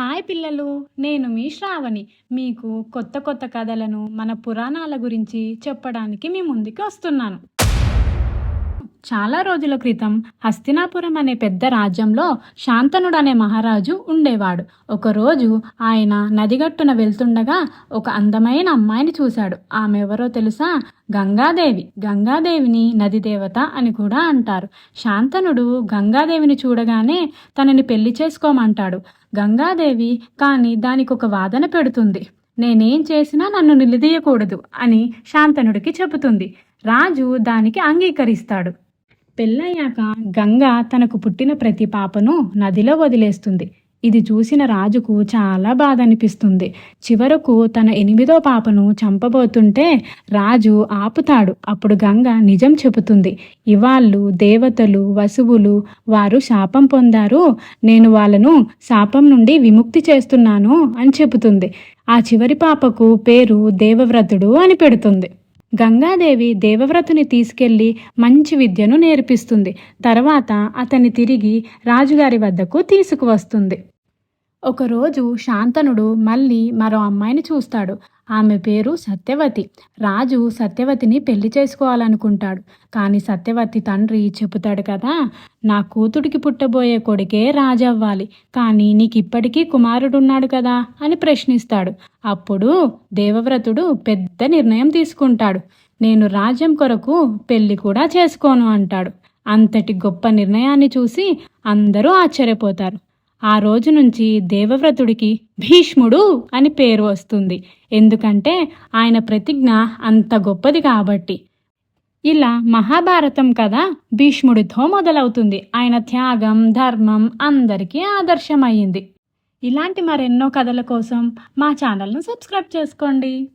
Hi పిల్లలు నేను మీ శ్రావణి. మీకు కొత్త కొత్త కథలను మన పురాణాల గురించి చెప్పడానికి మీ ముందుకు వస్తున్నాను. చాలా రోజుల క్రితం హస్తినాపురం అనే పెద్ద రాజ్యంలో శాంతనుడు అనే మహారాజు ఉండేవాడు. ఒకరోజు ఆయన నదిగట్టున వెళ్తుండగా ఒక అందమైన అమ్మాయిని చూశాడు. ఆమె ఎవరో తెలుసా? గంగాదేవి. గంగాదేవిని నది దేవత అని కూడా అంటారు. శాంతనుడు గంగాదేవిని చూడగానే తనని పెళ్ళి చేసుకోమంటాడు. గంగాదేవి కానీ దానికి ఒక వాదన పెడుతుంది. నేనేం చేసినా నన్ను నిలదీయకూడదు అని శాంతనుడికి చెబుతుంది. రాజు దానికి అంగీకరిస్తాడు. పెళ్ళయ్యాక గంగ తనకు పుట్టిన ప్రతి పాపను నదిలో వదిలేస్తుంది. ఇది చూసిన రాజుకు చాలా బాధ అనిపిస్తుంది చివరకు తన ఎనిమిదో పాపను చంపబోతుంటే రాజు ఆపుతాడు. అప్పుడు గంగ నిజం చెబుతుంది. ఇవాళ్ళు దేవతలు వసువులు వారు శాపం పొందారు. నేను వాళ్ళను శాపం నుండి విముక్తి చేస్తున్నాను అని చెబుతుంది. ఆ చివరి పాపకు పేరు దేవవ్రతుడు అని పెడుతుంది. గంగాదేవి దేవవ్రతుని తీసుకెళ్ళి మంచి విద్యను నేర్పిస్తుంది. తర్వాత అతన్ని తిరిగి రాజుగారి వద్దకు తీసుకువస్తుంది. ఒకరోజు శాంతనుడు మళ్ళీ మరో అమ్మాయిని చూస్తాడు. ఆమె పేరు సత్యవతి. రాజు సత్యవతిని పెళ్ళి చేసుకోవాలనుకుంటాడు. కానీ సత్యవతి తండ్రి చెబుతాడు కదా నా కూతుడికి పుట్టబోయే కొడుకే రాజవ్వాలి. కానీ నీకు ఇప్పటికీ కుమారుడున్నాడు కదా అని ప్రశ్నిస్తాడు. అప్పుడు దేవవ్రతుడు పెద్ద నిర్ణయం తీసుకుంటాడు. నేను రాజ్యం కొరకు పెళ్ళి కూడా చేసుకోను అంటాడు. అంతటి గొప్ప నిర్ణయాన్ని చూసి అందరూ ఆశ్చర్యపోతారు. ఆ రోజు నుంచి దేవవ్రతుడికి భీష్ముడు అని పేరు వస్తుంది. ఎందుకంటే ఆయన ప్రతిజ్ఞ అంత గొప్పది కాబట్టి. ఇలా మహాభారతం కథ భీష్ముడితో మొదలవుతుంది. ఆయన త్యాగం ధర్మం అందరికీ ఆదర్శమయ్యింది. ఇలాంటి మరెన్నో కథల కోసం మా ఛానల్ను సబ్స్క్రైబ్ చేసుకోండి.